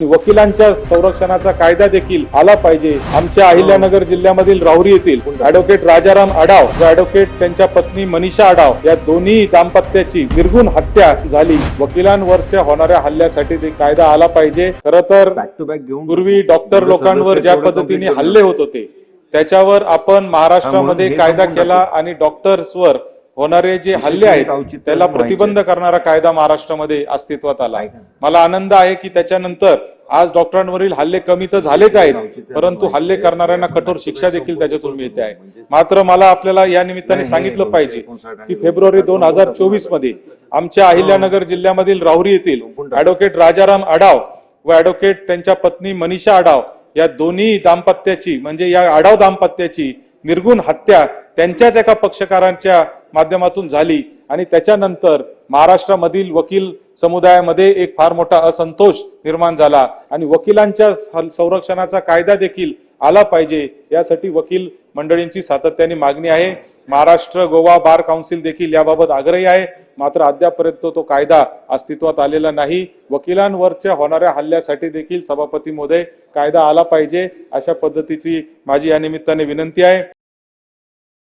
वकिलांच्या संरक्षणाचा कायदा देखील आला पाहिजे. आमच्या अहिल्यानगर जिल्ह्यामधील राहुरी येथील ऍडव्होकेट राजाराम आडाव व ऍडव्होकेट त्यांच्या पत्नी मनीषा आडाव या दोन्ही दाम्पत्याची निर्गुण हत्या झाली. वकिलांवरच्या होणाऱ्या हल्ल्यासाठी ते कायदा आला पाहिजे. खर तर बॅक टू बॅक घेऊन पूर्वी डॉक्टर लोकांवर ज्या पद्धतीने हल्ले होत होते त्याच्यावर आपण महाराष्ट्रामध्ये कायदा केला आणि डॉक्टर्सवर होणारे जे हल्ले आहेत त्याला प्रतिबंध करणारा कायदा महाराष्ट्रामध्ये अस्तित्वात आला आहे? मला आनंद आहे की त्याच्यानंतर आज डॉक्टरांवरील हल्ले कमी तर झालेच आहेत परंतु हल्ले करणाऱ्यांना कठोर शिक्षा देखील त्याच्यातून मिळते आहे. मात्र मला आपल्याला या निमित्ताने सांगितलं पाहिजे की फेब्रुवारी दोन हजार चोवीसमध्ये आमच्या अहिल्यानगर जिल्ह्यामधील राहुरी येथील ऍडव्होकेट राजाराम आडाव व ऍडव्होकेट त्यांच्या पत्नी मनीषा आडाव या दोन्ही दाम्पत्याची म्हणजे या आडाव दाम्पत्याची निर्गुण हत्या त्यांच्याच एका पक्षकारांच्या माध्यमातून झाली आणि त्याच्यानंतर महाराष्ट्रामधील वकील समुदायामध्ये एक फार मोठा असंतोष निर्माण झाला आणि वकिलांच्या हल- संरक्षणाचा कायदा देखील आला पाहिजे यासाठी वकील मंडळींची सातत्याने मागणी आहे. महाराष्ट्र गोवा बार काउन्सिल देखील याबाबत आग्रही आहे. मात्र अद्यापर्यंत तो कायदा अस्तित्वात आलेला नाही. वकिलांवरच्या होणाऱ्या हल्ल्यासाठी देखील सभापती महोदय कायदा आला पाहिजे अशा पद्धतीची माझी या निमित्ताने विनंती आहे.